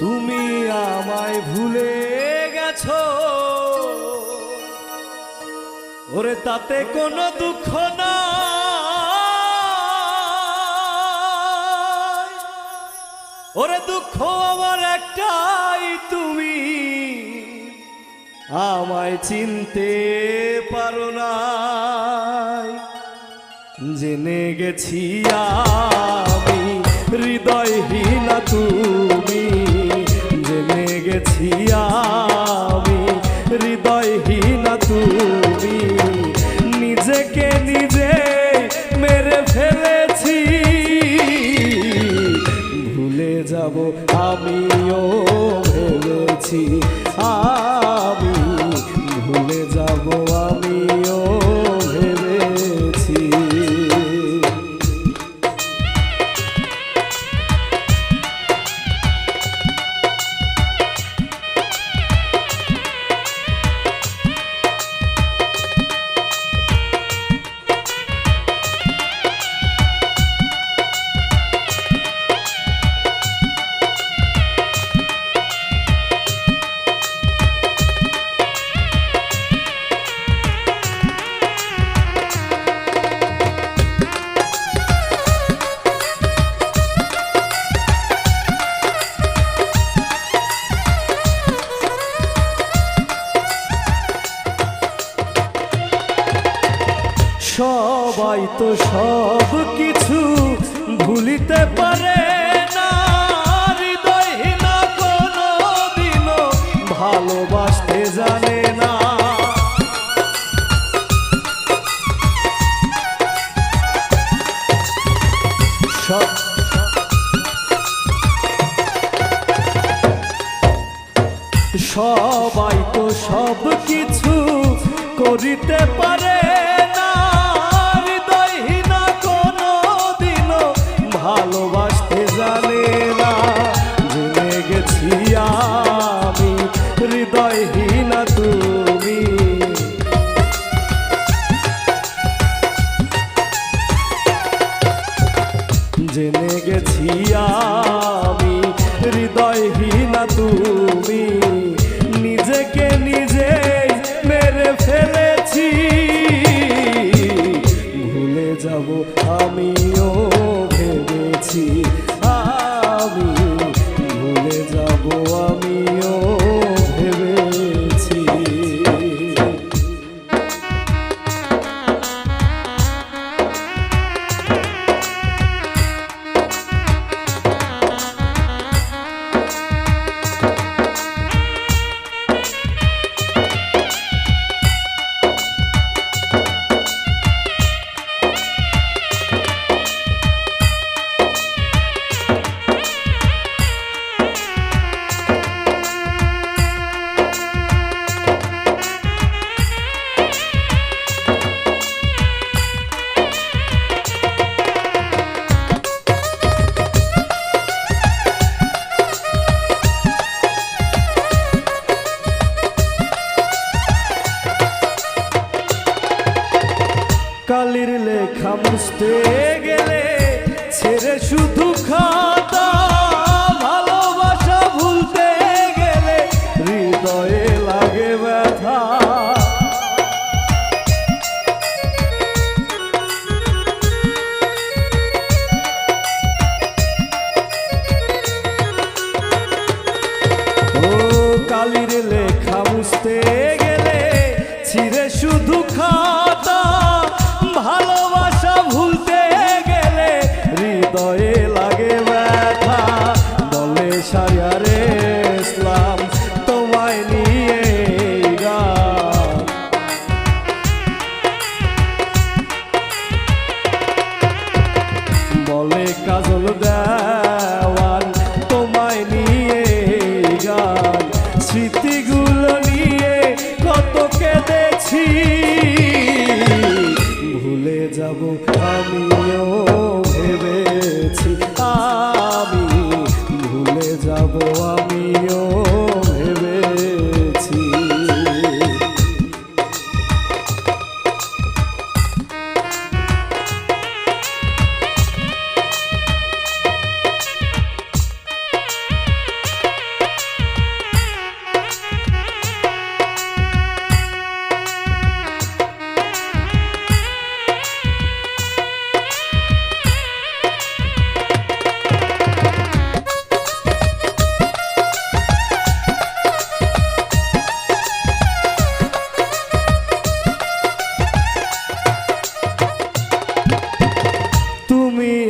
তুমি আমায় ভুলে গেছো। ওরে, তাতে কোনো দুঃখ না ওরে, দুঃখ আমার একটাই, তুমি আমায় চিনতে পারো না জেনে গেছি আমি, হৃদয়হীনা তুমি। জেনে গেছি সবাই তো সব কিছু ভুলিতে পারে ভালোবাসতে জানে না। সব সবাই তো সব কিছু করিতে পারে ভালোবাসতে জানে না। জেনে গেছি আমি হৃদয়হীনা কালির লেখা মুছতে গেলে ছেড়ে শুধু খাতা ভুলে আমিও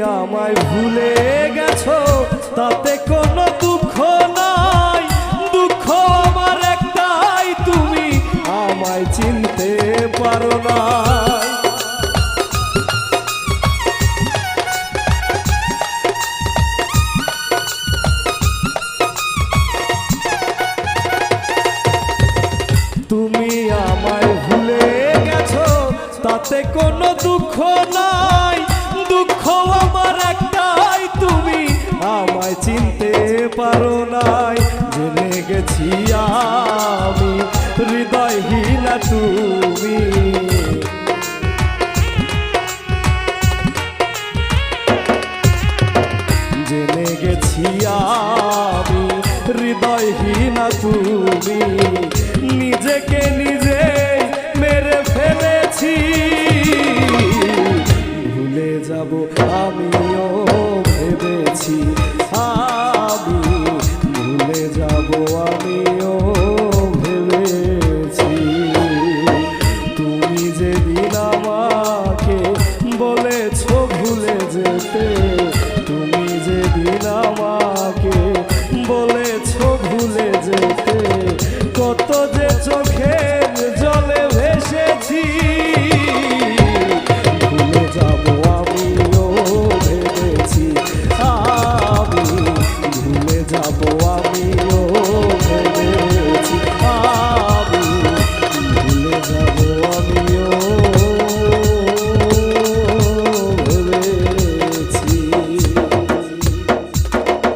আমায় ভুলে গেছ, তাতে কোনো দুঃখ নাই। দুঃখ আমার একটাই, তুমি আমায় চিনতে পারো না। তুমি আমায় ভুলে তাতে কোনো দুঃখ নাই। দুঃখ আমার একটাই তুমি আমায় চিনতে পারো নাই। জেনে গেছি আমি হৃদয়হীনা তুমি।